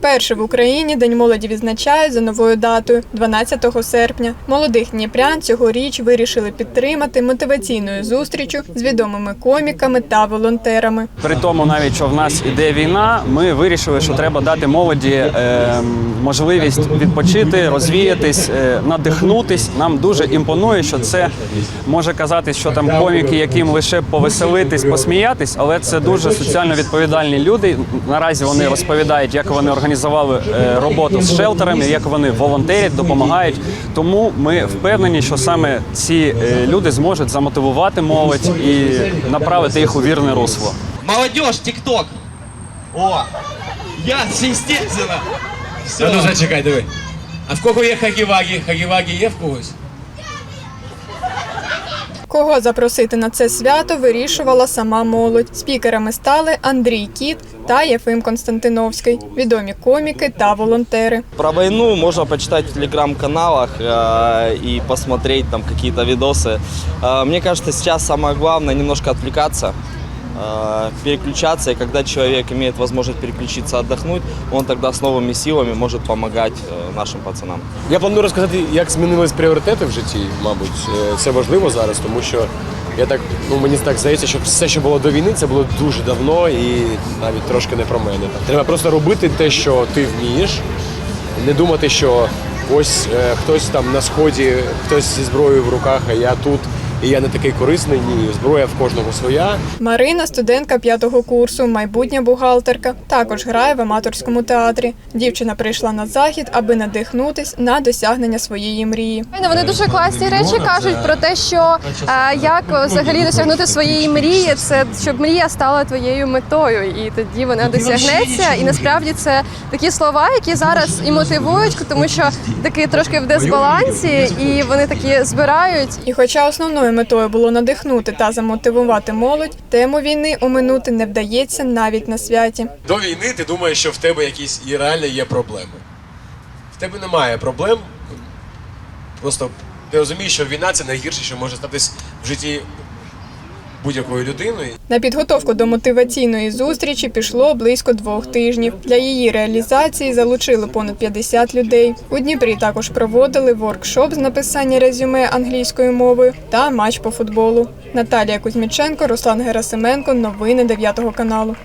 Перше в Україні День молоді відзначають за новою датою 12 серпня. Молодих дніпрян цьогоріч вирішили підтримати мотиваційною зустрічю з відомими коміками та волонтерами. При тому, навіть що в нас іде війна, ми вирішили, що треба дати молоді е, можливість відпочити, розвіятись, е, надихнутись. Нам дуже імпонує, що це може казатись, що там коміки, яким лише повеселитись, посміятись, але це дуже соціально відповідальні люди. Наразі вони розповідають, як вони організували е, роботу з шелтерами, як вони волонтерять, допомагають. Тому ми впевнені, що саме ці е, люди зможуть замотивувати молодь і направити їх у вірне русло. Молодежь, ТикТок. О, я, естественно. Все. А ну зачекай, диви. А в кого є хагівагі? Хагівагі є в когось? Кого запросити на це свято вирішувала сама молодь. Спікерами стали Андрій Кіт та Єфим Константиновський, відомі коміки та волонтери. Про войну можно почитать в телеграм-каналах э, и посмотреть там какие-то видосы. Э, мне кажется, сейчас самое главное немножко отвлекаться, э, переключаться, и когда человек имеет возможность переключиться, отдохнуть, он тогда с новыми силами может помогать э, нашим пацанам. Я планую розказати, як змінились пріоритети в житті, мабуть. Е, Це важливо зараз, тому що я так, ну мені так здається, що все, що було до війни, це було дуже давно і навіть трошки не про мене. Треба просто робити те, що ти вмієш, не думати, що ось е, хтось там на сході, хтось зі зброєю в руках, а я тут, і я не такий корисний. Ні, зброя в кожного своя. Марина, студентка п'ятого курсу, майбутня бухгалтерка, також грає в аматорському театрі. Дівчина прийшла на захід, аби надихнутись на досягнення своєї мрії. Вони дуже класні речі кажуть про те, що як взагалі досягнути своєї мрії, це щоб мрія стала твоєю метою, і тоді вона досягнеться. І насправді це такі слова, які зараз і мотивують, тому що таки трошки в дисбалансі, і вони такі збирають І хоча основною метою було надихнути та замотивувати молодь, тему війни оминути не вдається навіть на святі. До війни ти думаєш, що в тебе якісь і реально є проблеми. В тебе немає проблем. Просто ти розумієш, що війна це найгірше, що може статись в житті будь-якої людиною. На підготовку до мотиваційної зустрічі пішло близько двох тижнів. Для її реалізації залучили понад 50 людей. У Дніпрі також проводили воркшоп з написання резюме англійською мовою та матч по футболу. Наталія Кузьміченко, Руслан Герасименко. Новини 9 каналу.